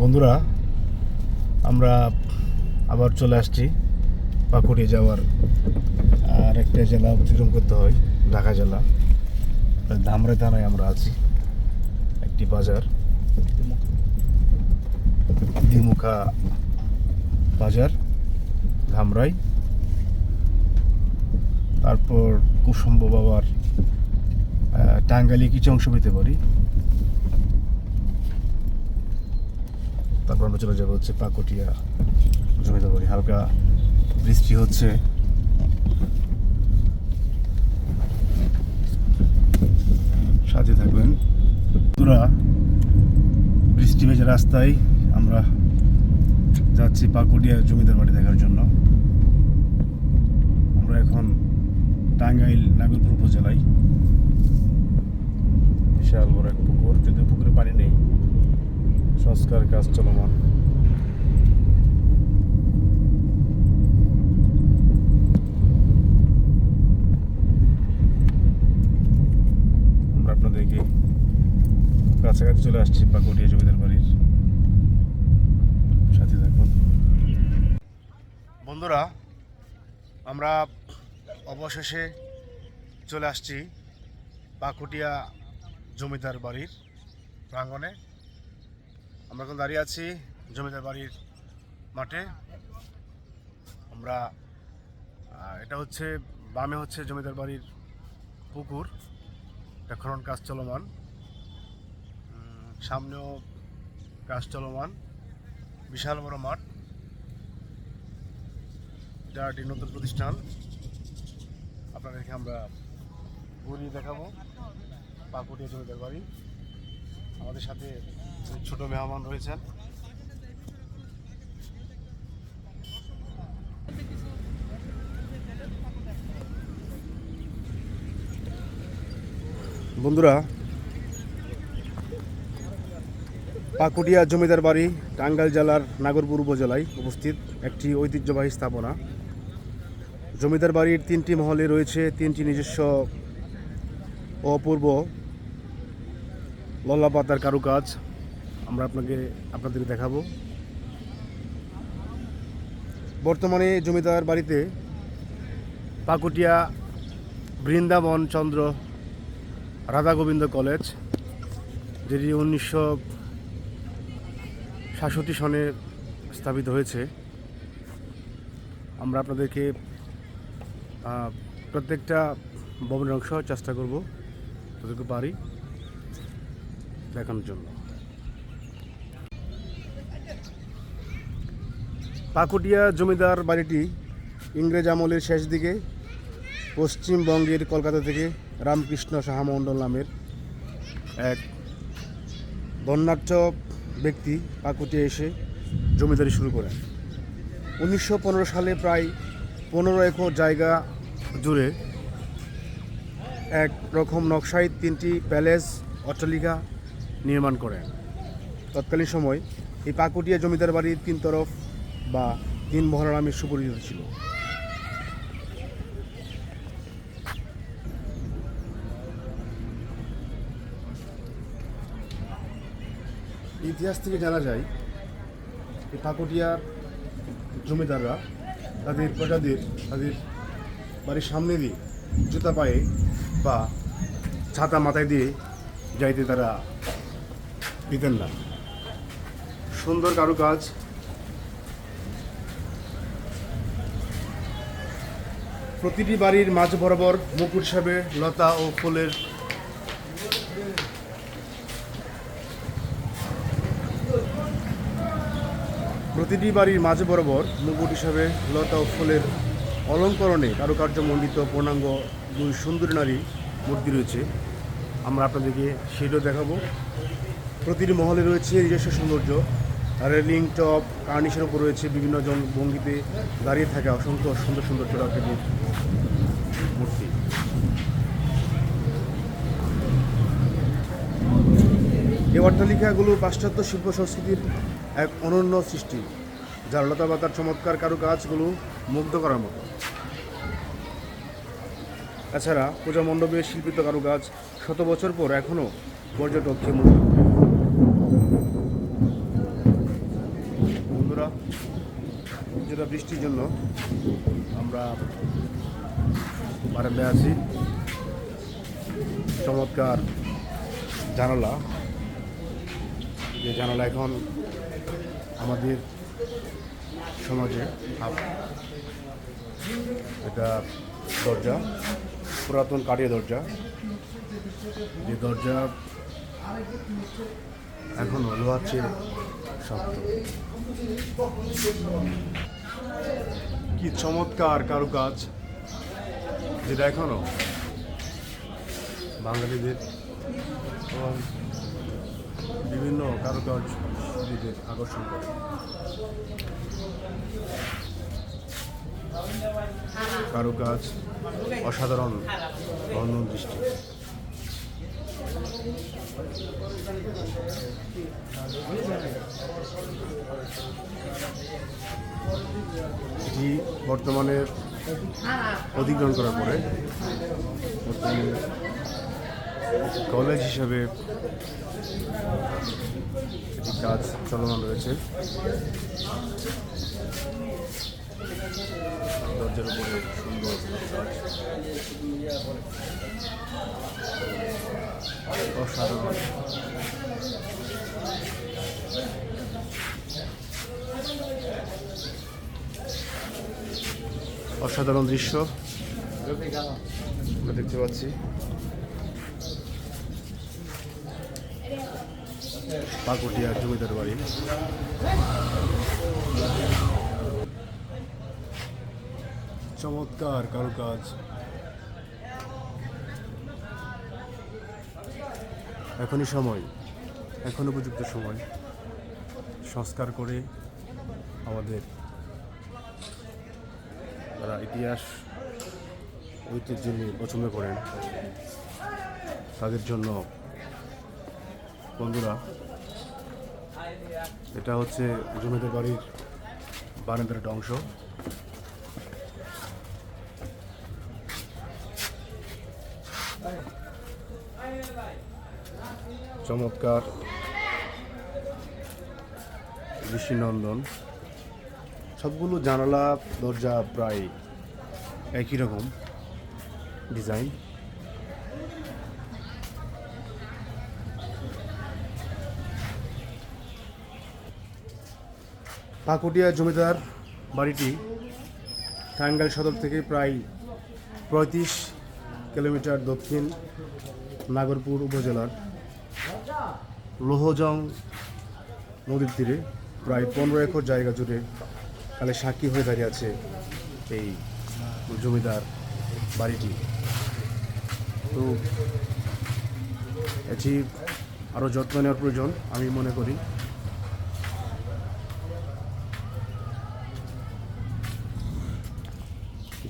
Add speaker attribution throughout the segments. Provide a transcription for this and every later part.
Speaker 1: বন্ধুরা, আমরা আবার চলে আসছি পাকুড়ি যাওয়ার। আর একটা জেলা অতিক্রম করতে হয়, ঢাকা জেলা। ধামরাই থানায় আমরা আছি, একটি বাজার। দিমুখা বাজার, ধামরাই। তারপর কুসুম্ব বাবার টাঙ্গালি কিছু অংশ পেতে পারি। তারপর আমরা চলে যাব হচ্ছে পাকুটিয়া জমিতে পারি হালকা বৃষ্টি হচ্ছে। সাথে থাকবেন তোরা বৃষ্টি ভেজা রাস্তায় আমরা যাচ্ছি পাকুটিয়া জমিদার বাড়ি দেখার জন্য। আমরা এখন টাঙ্গাইল নাগরপুর উপজেলায়। বিশাল বড় এক পুকুর কিন্তু পুকুরে পানি নেই। সংস্কার কাজ চলমান। আমরা আপনাদেরকে কাছাকাছি চলে আসছি পাকুটিয়া জমিদার বাড়ির সাথে থাকুন। বন্ধুরা, আমরা অবশেষে চলে আসছি পাকুটিয়া জমিদার বাড়ির প্রাঙ্গণে। আমরা এখন দাঁড়িয়ে আছি জমিদার বাড়ির মাঠে। আমরা এটা হচ্ছে, বামে হচ্ছে জমিদার বাড়ির পুকুর। এটা খনন কাজ চলমান। সামনেও কাজ চলমান। বিশাল বড় মাঠ। এটা একটি নতুন প্রতিষ্ঠান। আপনাদেরকে আমরা ঘুরিয়ে দেখাবো। পাকুটিয়া জমিদার বাড়ি। আমাদের সাথে ছোট মেহমান রয়েছেন। বন্ধুরা, পাকুটিয়া জমিদার বাড়ি, টাঙ্গাইল জেলার নাগরপুর উপজেলায় উপস্থিত একটি ঐতিহ্যবাহী স্থাপনা। জমিদার বাড়ির তিনটি মহলে রয়েছে তিনটি নিজস্ব অপূর্ব লল্লা পাতার কারুকাজ। আমরা আপনাকে আপনাদের দেখাবো। বর্তমানে জমিদার বাড়িতে পাকুটিয়া বৃন্দাবন চন্দ্র রাধা গোবিন্দ কলেজ, যেটি উনিশশো সাতষট্টি সনে স্থাপিত হয়েছে। আমরা আপনাদেরকে প্রত্যেকটা ভবনের অংশ চেষ্টা করব, যতটুকু পারি দেখানোর জন্য। পাকুটিয়া জমিদার বাড়িটি ইংরেজ আমলের শেষ দিকে, পশ্চিমবঙ্গের কলকাতা থেকে রামকৃষ্ণ সাহা মণ্ডল নামের এক বর্ণাঢ্য ব্যক্তি পাকুটিয়া এসে জমিদারি শুরু করেন। উনিশশো পনেরো সালে প্রায় পনেরো একর জায়গা জুড়ে এক রকম নকশায় তিনটি প্যালেস, অট্টালিকা নির্মাণ করেন। তৎকালীন সময় এই পাকুটিয়া জমিদার বাড়ির তিন তরফ বা তিন মহলা নামে সুপরিচিত ছিল। ইতিহাস থেকে জানা যায় এই পাকুটিয়ার জমিদাররা তাদের প্রজাদের, তাদের বাড়ির সামনে দিয়ে জুতা পায়ে বা ছাতা মাথায় দিয়ে যাইতে তারা দিতেন না। সুন্দর কারুকাজ প্রতিটি বাড়ির মাঝ বরাবর মুকুট হিসাবে লতা ও ফুলের প্রতিটি বাড়ির মাঝে বরাবর মুকুট হিসাবে লতা ও ফুলের অলঙ্করণে কারুকার্য মণ্ডিত পূর্ণাঙ্গ দুই সুন্দরী নারী মূর্তি রয়েছে। আমরা আপনাদেরকে সেটাও দেখাবো। প্রতিটি মহলে রয়েছে নিজস্ব সৌন্দর্য। রেলিং টপ, কার্নিশের উপর রয়েছে বিভিন্ন জন- ভঙ্গিতে দাঁড়িয়ে থাকা অসংখ্য সুন্দর সুন্দর চোরাকৃতির মূর্তি। এই অট্টালিকাগুলো পাশ্চাত্য শিল্প সংস্কৃতির এক অনন্য সৃষ্টি, যার লতাপাতার চমৎকার কারুকাজগুলো মুগ্ধ করার মতো। এছাড়া পূজা মণ্ডপের শিল্পিত কারুকাজ শত বছর পর এখনও পর্যটককে মুগ্ধ করে। যেটা বৃষ্টির জন্য আমরা বারান্দায় আছি। চমৎকার জানালা। যে জানালা এখন আমাদের সমাজে এটা দরজা, পুরাতন কাঠের দরজা। যে দরজা এখনও লোহার চেয়ে শক্ত। কি চমৎকার কারুকাজ। যেটা এখনও। বাঙালিদের এবং বিভিন্ন কারুকাজ শিল্পীদের আকর্ষণ করে। কারুকাজ অসাধারণ বন্ধন দৃষ্টি। এটি বর্তমানে অধিগ্রহণ করার পরে কলেজ হিসাবে এটি কাজ চলমান রয়েছে। দরজার উপরে সুন্দর অসাধারণ অসাধারণ দৃশ্য। দেখতে পাচ্ছি। পাকুটিয়া জমিদার বাড়ি। চমৎকার কারুকাজ। এখনই সময় এখন উপযুক্ত সময়। সংস্কার করে আমাদের যারা ইতিহাস, ঐতিহ্য নিয়ে পছন্দ করেন। তাদের জন্য বন্ধুরা, এটা হচ্ছে জমিদার বাড়ির বারান্দার একটা অংশ। চমৎকার ঋষিনন্দন সবগুলো জানালা, দরজা প্রায় একই রকম ডিজাইন। পাকুটিয়া জমিদার বাড়িটি টাঙ্গাইল সদর থেকে প্রায় পঁয়ত্রিশ কিলোমিটার দক্ষিণ নাগরপুর উপজেলার লোহজং নদীর তীরে প্রায় পনেরো একর জায়গা জুড়ে কালে সাক্ষী হয়ে দাঁড়িয়ে আছে এই জমিদার বাড়িটি। তো এটি আরও যত্ন নেওয়ার প্রয়োজন, আমি মনে করি।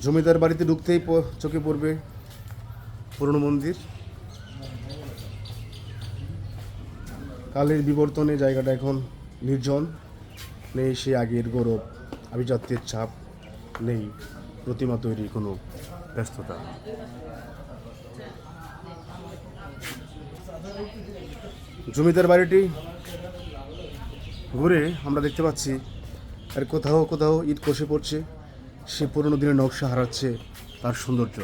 Speaker 1: জমিদার বাড়িতে ঢুকতেই চোখে পড়বে পুরনো মন্দির। কালের বিবর্তনে জায়গাটা এখন নির্জন, নেই সে আগের গৌরব। আভিজাত্যের ছাপ নেই, প্রতিমা তৈরি কোনো ব্যস্ততা জমিদার বাড়িটি ঘুরে আমরা দেখতে পাচ্ছি, আর কোথাও কোথাও ইট কষে পড়ছে, সে পুরনো দিনের নকশা হারাচ্ছে তার সৌন্দর্য।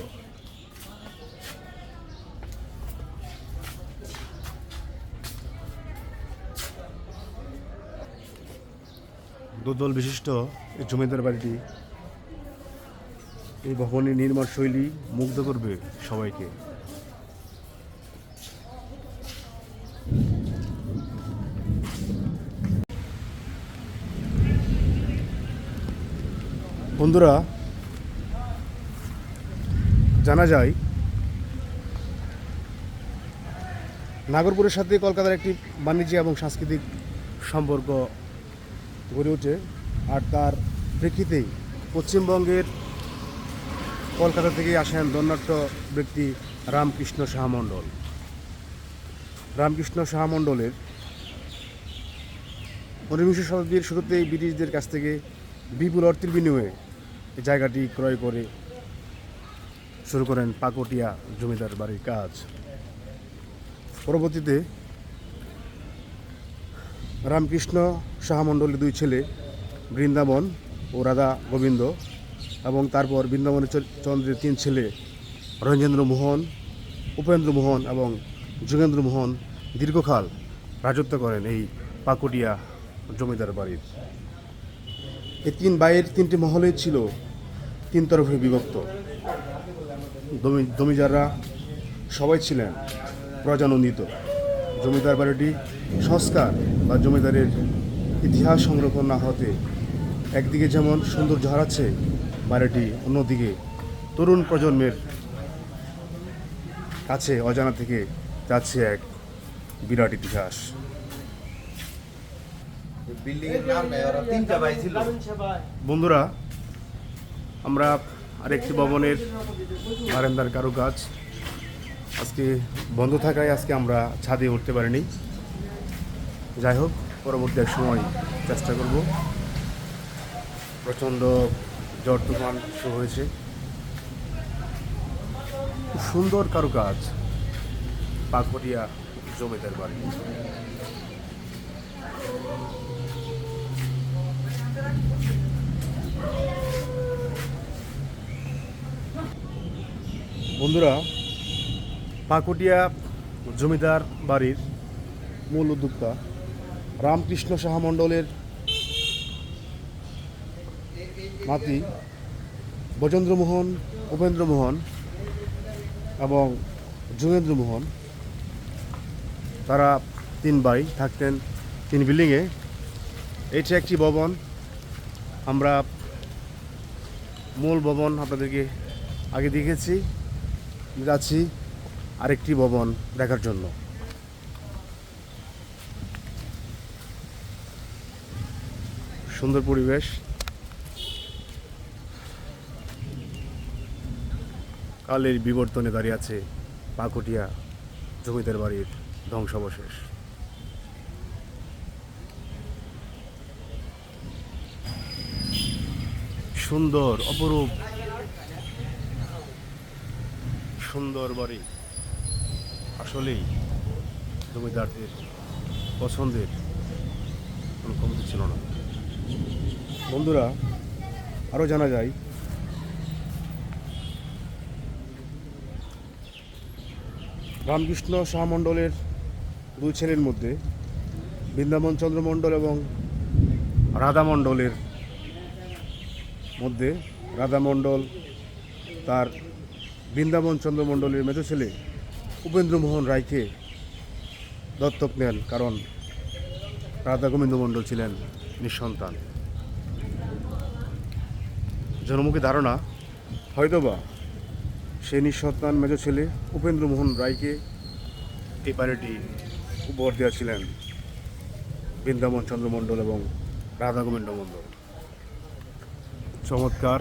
Speaker 1: দোদল বিশিষ্ট এই জমিদার বাড়িটি এই ভবনের নির্মাণ শৈলী মুগ্ধ করবে সবাইকে। বন্ধুরা, জানা যায় নাগরপুরের সাথে কলকাতার একটি বাণিজ্য এবং সাংস্কৃতিক সম্পর্ক গড়ে ওঠে আর তার প্রেক্ষিতেই পশ্চিমবঙ্গের কলকাতা থেকে আসেন ধন্যাট্য ব্যক্তি রামকৃষ্ণ সাহা মণ্ডল। রামকৃষ্ণ সাহা মণ্ডলের ঊনবিংশ শতাব্দীর শুরুতেই ব্রিটিশদের কাছ থেকে বিপুল অর্থের বিনিময়ে জায়গাটি ক্রয় করে শুরু করেন পাকটিয়া জমিদার বাড়ির কাজ। পরবর্তীতে রামকৃষ্ণ সাহা মণ্ডলের দুই ছেলে, বৃন্দাবন ও রাধা গোবিন্দ এবং তারপর বৃন্দাবনের চন্দ্রের তিন ছেলে রঞ্জেন্দ্র মোহন, উপেন্দ্র মোহন এবং যোগেন্দ্র মোহন দীর্ঘকাল রাজত্ব করেন এই পাকুটিয়া জমিদার বাড়ির। এই তিন বাইয়ের তিনটি মহলে ছিল তিন তরফে বিভক্ত। জমি জমিদাররা সবাই ছিলেন প্রজানন্দিত। জমিদার বাড়িটি সংস্কার বা জমিদারের ইতিহাস সংরক্ষণ না হতে একদিকে যেমন সৌন্দর্য হারাচ্ছে বাড়িটি অন্যদিকে তরুণ প্রজন্মের কাছে অজানা থেকে যাচ্ছে এক বিরাট ইতিহাস। বন্ধুরা, আমরা আরেকটি ভবনের বারান্দার কারুকাজ আজকে বন্ধ থাকায় আজকে আমরা ছাদে উঠতে পারিনি। যাই হোক, পরবর্তী এক সময় চেষ্টা করব। প্রচণ্ড ঝড় তুফান শুরু হয়েছে। খুব সুন্দর কারুকাজ পাকপটিয়া জমিদার বাড়ি। বন্ধুরা পাকুটিয়া জমিদার বাড়ির মূল উদ্যোক্তা রামকৃষ্ণ সাহা মণ্ডলের নাতি বজেন্দ্রমোহন, উপেন্দ্রমোহন এবং যোগেন্দ্রমোহন, তারা তিন ভাই থাকতেন তিন বিল্ডিংয়ে এটি একটি ভবন। আমরা মূল ভবন আপনাদেরকে আগে দেখেছি, যাচ্ছি আরেকটি ভবন দেখার জন্য। সুন্দর পরিবেশ। কালের বিবর্তনে দাঁড়িয়ে আছে পাকুটিয়া জমিদার বাড়ির ধ্বংসাবশেষ। সুন্দর, অপরূপ, সুন্দর বাড়ি। আসলেই জমিদারদের পছন্দের কোনো কমতি ছিল না। বন্ধুরা আরও জানা যায়। রামকৃষ্ণ মণ্ডলের দুই ছেলের মধ্যে বৃন্দাবন চন্দ্র মণ্ডল এবং রাধা মণ্ডলের মধ্যে রাধা মণ্ডল, তার বৃন্দাবন চন্দ্রমণ্ডলের মেজো ছেলে উপেন্দ্রমোহন রায়কে দত্তক নেন, কারণ রাধা গোবিন্দ মণ্ডল ছিলেন। নিঃসন্তান। জনমুখী ধারণা, হয়তোবা সেই নিঃসন্তান মেজো ছেলে উপেন্দ্রমোহন রায়কে এই বাড়িটি উপহার দিয়েছিলেন বৃন্দাবন চন্দ্রমণ্ডল এবং রাধা গোবিন্দ মণ্ডল। চমৎকার।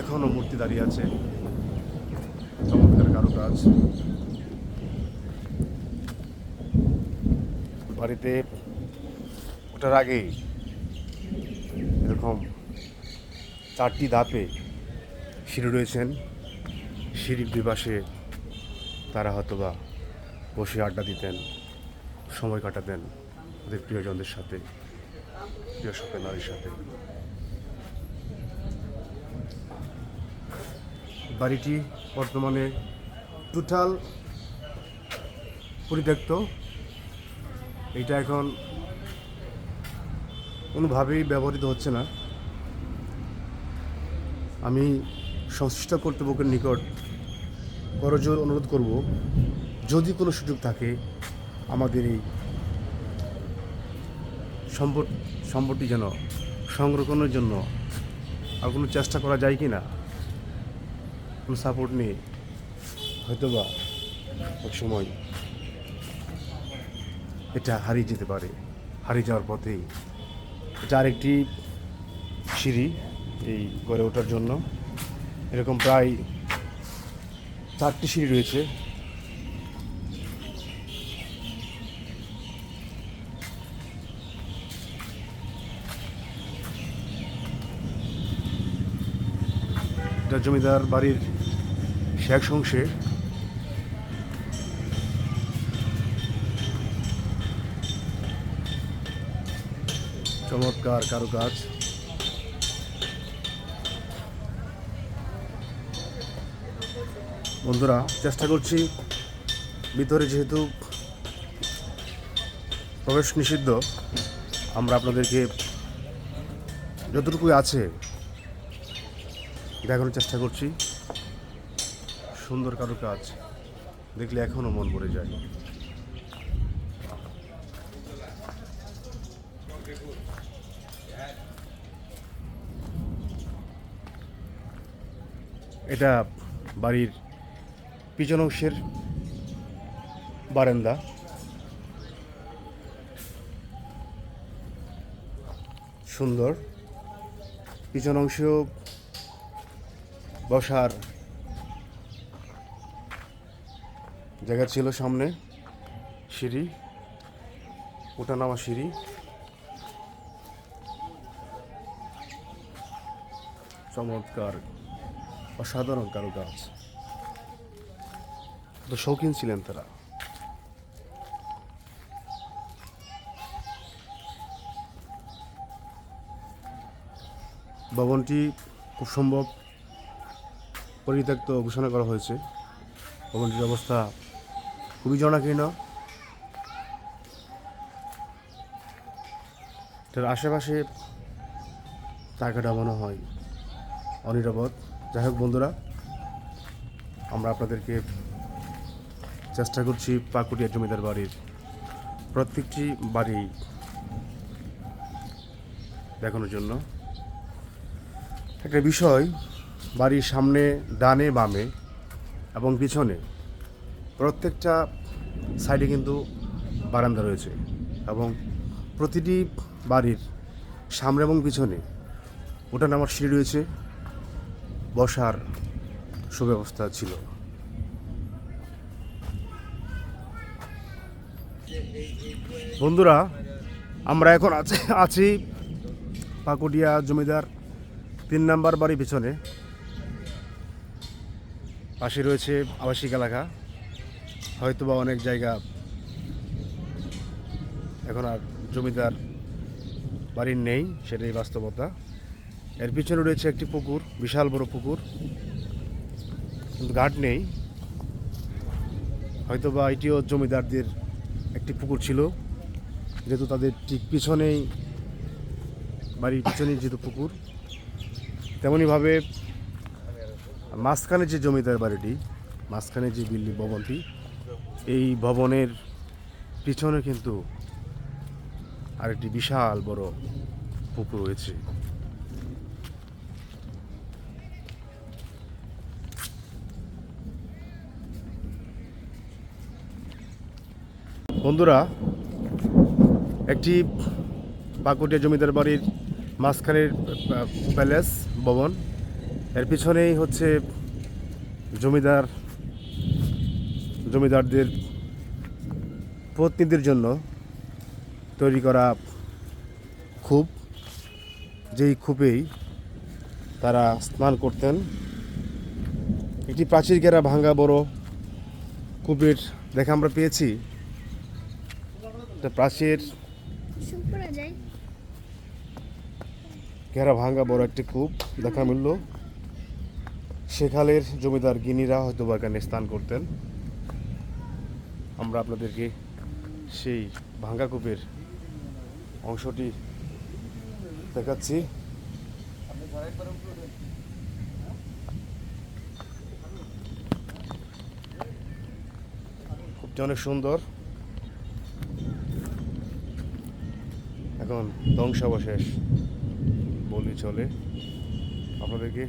Speaker 1: এখনও মূর্তি দাঁড়িয়ে আছে। চমৎকার কারুকাজ। বাড়িতে ওটার আগে এরকম চারটি ধাপে সিঁড়ি রয়েছেন। সিঁড়ির দুই পাশে তারা হয়তোবা বসে আড্ডা দিতেন, সময় কাটাতেন ওদের প্রিয়জনদের সাথে, প্রিয় সকল নারীর সাথে। বাড়িটি বর্তমানে টোটাল পরিত্যক্ত। এটা এখন কোনোভাবেই ব্যবহৃত হচ্ছে না। আমি সংশ্লিষ্ট কর্তৃপক্ষের নিকট করজোর অনুরোধ করব, যদি কোনো সুযোগ থাকে, আমাদের এই সম্পদ, সম্পদটি যেন সংরক্ষণের জন্য আর কোনো চেষ্টা করা যায় কি না, কোনো সাপোর্ট নিয়ে হয়তোবা এক সময় এটা হারিয়ে যেতে পারে, হারিয়ে যাওয়ার পথেই এটা আরেকটি সিঁড়ি এই গড়ে ওঠার জন্য। এরকম প্রায় চারটি সিঁড়ি রয়েছে। এটা জমিদার বাড়ির শেষ অংশে। চমৎকার কারুকাজ বন্ধুরা, চেষ্টা করছি। ভিতরে যেহেতু প্রবেশ নিষিদ্ধ, আমরা আপনাদেরকে যতটুকু আছে দেখানোর চেষ্টা করছি। সুন্দর কারুকাজ দেখলে এখনও মন ভরে যায়। এটা বাড়ির পিছন অংশের বারান্দা। সুন্দর। পিছন অংশেও বসার জায়গা ছিল সামনে। সিঁড়ি, ওঠানামা সিঁড়ি। চমৎকার অসাধারণ কারুকাজ তো শৌখিন ছিলেন তারা। ভবনটি খুব সম্ভব পরিত্যক্ত ঘোষণা করা হয়েছে। ভবনটির অবস্থা খুবই জনাকীর্ণ। তার আশেপাশে জায়গাটা মনে হয় অনিরাপদ। যাই হোক বন্ধুরা, আমরা আপনাদেরকে চেষ্টা করছি পাকুটিয়া জমিদার বাড়ির প্রত্যেকটি বাড়ি দেখানোর জন্য। একটা বিষয়, বাড়ির সামনে, ডানে, বামে এবং পিছনে প্রত্যেকটা সাইডে কিন্তু বারান্দা রয়েছে এবং প্রতিটি বাড়ির সামনে এবং পিছনে ওটা নামার সিঁড়ি রয়েছে। বসার সুব্যবস্থা ছিল। বন্ধুরা, আমরা এখন আছি আছি পাকুটিয়া জমিদার তিন নাম্বার বাড়ি পিছনে। পাশে রয়েছে আবাসিক এলাকা। হয়তোবা অনেক জায়গা এখন আর জমিদার বাড়ির নেই, সেটাই বাস্তবতা। এর পিছনে রয়েছে একটি পুকুর, বিশাল বড় পুকুর। কিন্তু ঘাট নেই। হয়তোবা এটিও জমিদারদের একটি পুকুর ছিল। যেহেতু তাদের ঠিক পিছনেই বাড়ির পিছনেই যেহেতু পুকুর তেমনইভাবে মাঝখানে যে জমিদার বাড়িটি, মাঝখানে যে বিল্ডিং ভবনটি, এই ভবনের পিছনে কিন্তু আরেকটি বিশাল বড় পুকুর রয়েছে। বন্ধুরা, একটি পাকুটিয়া জমিদার বাড়ির মাঝখানের প্যালেস, ভবন। এর পিছনেই হচ্ছে জমিদার, জমিদারদের পত্নীদের জন্য তৈরি করা কূপ যেই কূপেই তারা স্নান করতেন। একটি প্রাচীর ঘেরা ভাঙ্গা বড় কূপের দেখা আমরা পেয়েছি। একটা প্রাচীর। ঘেরা ভাঙ্গা বড় একটি কূপ দেখা মিলল। সেখালের জমিদার গিনিরা হয়তো বা এখানে স্নান করতেন। আমরা আপনাদেরকে সেই ভাঙ্গা কূপের অংশটি দেখাচ্ছি। কূপটি অনেক সুন্দর। এখন ধ্বংসাবশেষ বলি চলে। আপনাদেরকে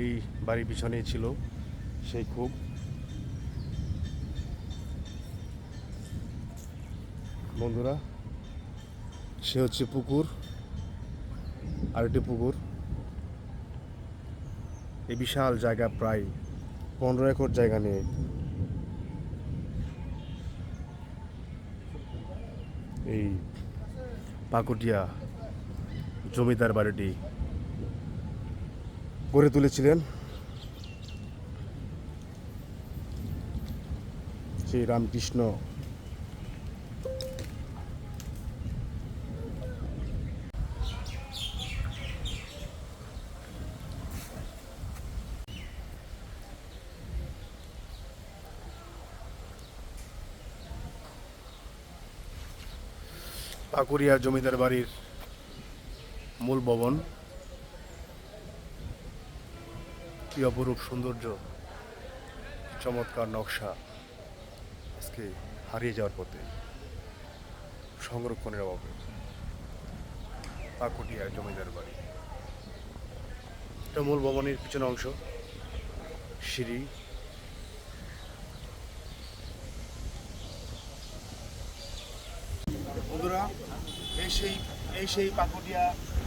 Speaker 1: এই বাড়ির পিছনেই ছিল সেই খুব। বন্ধুরা, সে হচ্ছে পুকুর, আরেকটি পুকুর। এই বিশাল জায়গা প্রায় পনেরো একর জায়গা নিয়ে। এই পাকুটিয়া জমিদার বাড়িটি গড়ে তুলেছিলেন। সেই রামকৃষ্ণ পাকুড়িয়া জমিদার বাড়ির মূল ভবন। কি অপরূপ সৌন্দর্য চমৎকার নকশা আজকে হারিয়ে যাওয়ার পথে সংরক্ষণের অভাবে। পাকুটিয়া জমিদার বাড়ি। এটা মূল ভবনের পিছনে অংশ, সিঁড়ি বন্ধুরা, এই সেই এই সেই পাকুটিয়া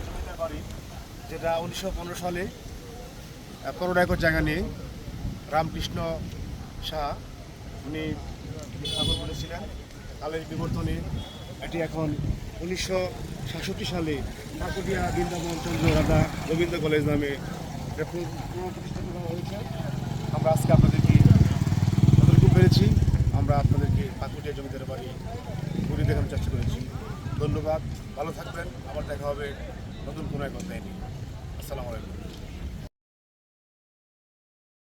Speaker 1: জমিদার বাড়ি, যেটা উনিশশো পনেরো সালে পনেরো একর জায়গা নিয়ে রামকৃষ্ণ শাহ, উনি স্থাপন করেছিলেন। কালের বিবর্তনে এটি এখন উনিশশো সাতষট্টি সালে পাকুটিয়া বৃন্দাবন চন্দ্র রাধা রবীন্দ্র কলেজ নামে পুনঃপ্রতিষ্ঠিত করা হয়েছে। আমরা আজকে আপনাদেরকে যতটুকু পেরেছি। আমরা আপনাদেরকে পাকুটিয়া জমিদার বাড়ি ঘুরে দেখানোর চেষ্টা করেছি। ধন্যবাদ। ভালো থাকবেন। আবার দেখা হবে নতুন কোনো এক অধ্যায় নিয়ে। আসসালামু আলাইকুম।